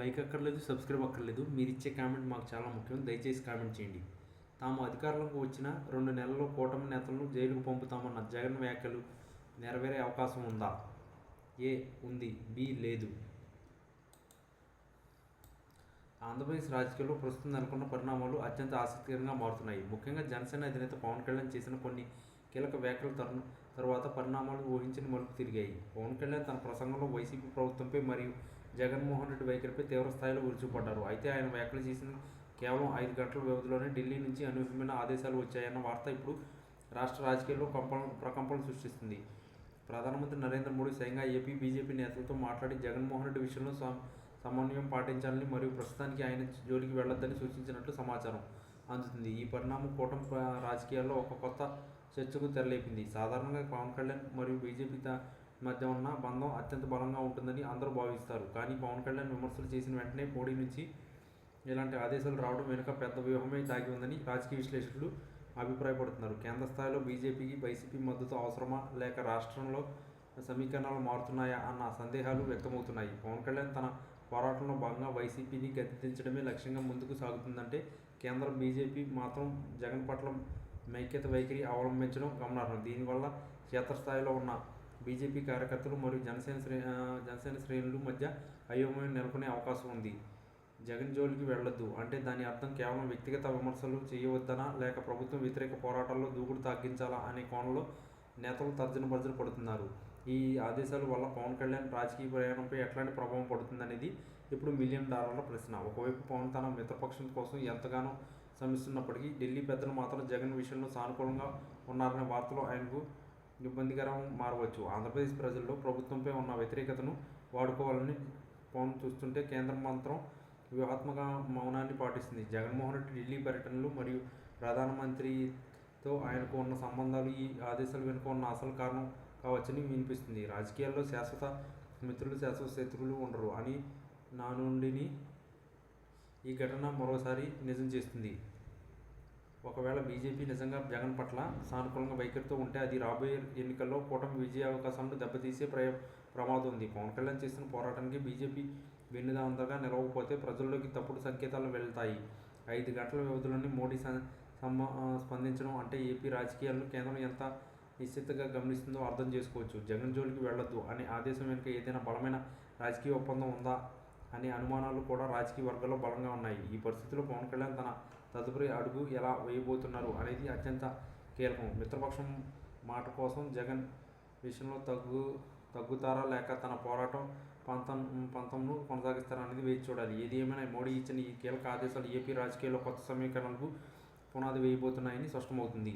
Like అక్కర్లేదు subscribe అక్కర్లేదు. మీరు ఇచ్చే కామెంట్ మాకు చాలా ముఖ్యం. దయచేసి కామెంట్ చేయండి. తాము అధికారంలోకి వచ్చిన రెండు నెలల్లో కూటమి నేతలను జైలుకు పంపుతామన్న జగన్ వ్యాఖ్యలు నెరవేరే అవకాశం ఉందా? ఏ ఉంది? బి లేదు. ఆంధ్రప్రదేశ్ రాజకీయాల్లో ప్రస్తుతం నెలకొన్న పరిణామాలు అత్యంత ఆసక్తికరంగా మారుతున్నాయి. ముఖ్యంగా జనసేన అధినేత పవన్ కళ్యాణ్ చేసిన కొన్ని కీలక వ్యాఖ్యల తరుణ తర్వాత పరిణామాలు ఊహించని మలుపు తిరిగాయి. పవన్ కళ్యాణ్ తన ప్రసంగంలో వైసీపీ ప్రభుత్వంపై మరియు జగన్మోహన్ రెడ్డి వైఖరిపై తీవ్రస్థాయిలో విరుచుకుపడ్డారు. అయితే ఆయన వ్యాఖ్యలు చేసిన కేవలం ఐదు గంటల వ్యవధిలోనే ఢిల్లీ నుంచి అనూహ్యమైన ఆదేశాలు వచ్చాయన్న వార్త ఇప్పుడు రాష్ట్ర రాజకీయాల్లో కంపన ప్రకంపనలు సృష్టిస్తుంది. ప్రధానమంత్రి నరేంద్ర మోడీ స్వయంగా ఏపీ బీజేపీ నేతలతో మాట్లాడి జగన్మోహన్ రెడ్డి విషయంలో సమన్వయం పాటించాలని మరియు ప్రస్తుతానికి ఆయన జోలికి వెళ్ళొద్దని సూచించినట్లు సమాచారం అందుతుంది. ఈ పరిణామం కూటమి రాజకీయాల్లో ఒక కొత్త చర్చకు తెరలేపింది. సాధారణంగా పవన్ కళ్యాణ్ మరియు బీజేపీ మధ్య ఉన్న బంధం అత్యంత బలంగా ఉంటుందని అందరూ భావిస్తారు. కానీ పవన్ కళ్యాణ్ విమర్శలు చేసిన వెంటనే మోడీ నుంచి ఇలాంటి ఆదేశాలు రావడం వెనుక పెద్ద వ్యూహమే దాగి ఉందని రాజకీయ విశ్లేషకులు అభిప్రాయపడుతున్నారు. కేంద్ర స్థాయిలో బీజేపీకి వైసీపీ మద్దతు అవసరమా లేక రాష్ట్రంలో సమీకరణాలు మారుతున్నాయా అన్న సందేహాలు వ్యక్తమవుతున్నాయి. పవన్ కళ్యాణ్ తన పోరాటంలో భాగంగా వైసీపీని గద్దెదించడమే లక్ష్యంగా ముందుకు సాగుతుందంటే కేంద్రం బీజేపీ మాత్రం జగన్ పట్ల మైక్యత వైఖరి అవలంబించడం గమనార్హం. దీనివల్ల క్షేత్రస్థాయిలో ఉన్న బీజేపీ కార్యకర్తలు మరియు జనసేన శ్రే జనసేన శ్రేణులు మధ్య అయోమయం నెలకొనే అవకాశం ఉంది. జగన్ జోలికి వెళ్ళొద్దు అంటే దాని అర్థం కేవలం వ్యక్తిగత విమర్శలు చేయవద్దనా? లేక ప్రభుత్వం వ్యతిరేక పోరాటాల్లో దూకుడు తగ్గించాలా అనే కోణంలో నేతలు తర్జన భర్జన పడుతున్నారు. ఈ ఆదేశాల వల్ల పవన్ కళ్యాణ్ రాజకీయ ప్రయాణంపై ఎట్లాంటి ప్రభావం పడుతుందనేది ఇప్పుడు మిలియన్ డాలర్ల ప్రశ్న. ఒకవైపు పవన్ తన మిత్రపక్షం కోసం ఎంతగానో శ్రమిస్తున్నప్పటికీ ఢిల్లీ పెద్దలు మాత్రం జగన్ విషయంలో సానుకూలంగా ఉన్నారనే వార్తలు ఆయనకు ఇబ్బందికరం మారవచ్చు. ఆంధ్రప్రదేశ్ ప్రజల్లో ప్రభుత్వంపై ఉన్న వ్యతిరేకతను వాడుకోవాలని పవన్ చూస్తుంటే కేంద్రం మాత్రం వ్యూహాత్మక మౌనాన్ని పాటిస్తుంది. జగన్మోహన్ రెడ్డి ఢిల్లీ పర్యటనలు మరియు ప్రధానమంత్రితో ఆయనకు ఉన్న సంబంధాలు ఈ ఆదేశాలు వెనుక ఉన్న అసలు కారణం కావచ్చని వినిపిస్తుంది. రాజకీయాల్లో శాశ్వత మిత్రులు శాశ్వత శత్రువులు ఉండరు. అని నా నుండిని ఈ ఘటన మరోసారి నిజం చేస్తుంది. ఒకవేళ బీజేపీ నిజంగా జగన్ పట్ల సానుకూలంగా వైఖరితో ఉంటే అది రాబోయే ఎన్నికల్లో కూటమి విజయ అవకాశాలను దెబ్బతీసే ప్ర ప్రమాదం ఉంది. పవన్ కళ్యాణ్ చేసిన పోరాటానికి బీజేపీ వెన్నుదాంతగా నిలవకపోతే ప్రజల్లోకి తప్పుడు సంకేతాలు వెళ్తాయి. ఐదు గంటల వ్యవధిలోనే మోడీ సమ్మ స్పందించడం అంటే ఏపీ రాజకీయాలను కేంద్రం ఎంత నిశ్చితంగా గమనిస్తుందో అర్థం చేసుకోవచ్చు. జగన్ జోలికి వెళ్ళొద్దు అనే ఆదేశం వెనుక ఏదైనా బలమైన రాజకీయ ఒప్పందం ఉందా అనే అనుమానాలు కూడా రాజకీయ వర్గాల్లో బలంగా ఉన్నాయి. ఈ పరిస్థితిలో పవన్ కళ్యాణ్ తన తదుపరి అడుగు ఎలా వేయబోతున్నారు అనేది అత్యంత కీలకం. మిత్రపక్షం మాట కోసం జగన్ విషయంలో తగ్గు తగ్గుతారా లేక తన పోరాటం పంతం పంతంను కొనసాగిస్తారా అనేది వేచి చూడాలి. ఏది ఏమైనా మోడీ ఇచ్చిన ఈ కీలక ఆదేశాలు ఏపీ రాజకీయాల్లో కొత్త సమీకరణలకు పునాది వేయబోతున్నాయని స్పష్టమవుతుంది.